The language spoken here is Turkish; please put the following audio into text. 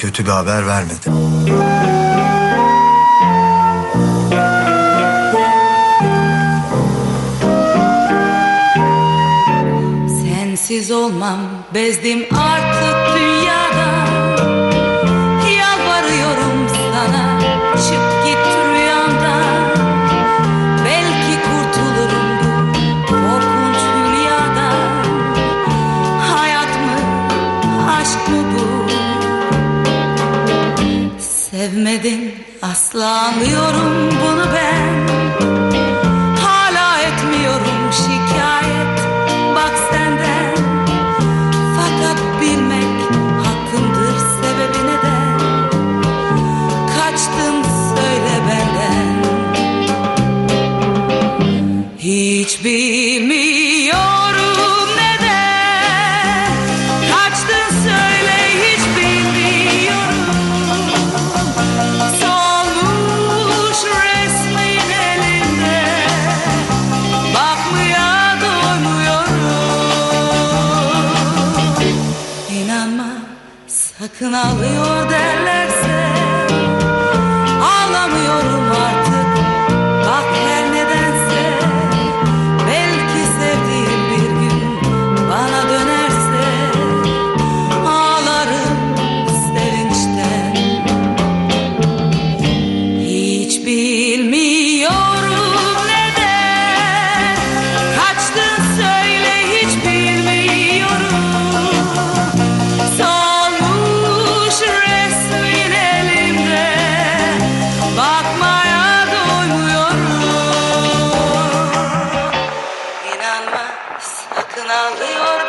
kötü bir haber vermedi. Sensiz olmam bezdim artık dünyada Yalvarıyorum sana çık Sevmedin asla anlıyorum bunu ben. Hala etmiyorum şikayet bak senden. Fakat bilmek hakkımdır sebebi neden? Kaçtın söyle benden. Hiç bilmiyorum Kınalıyor der now you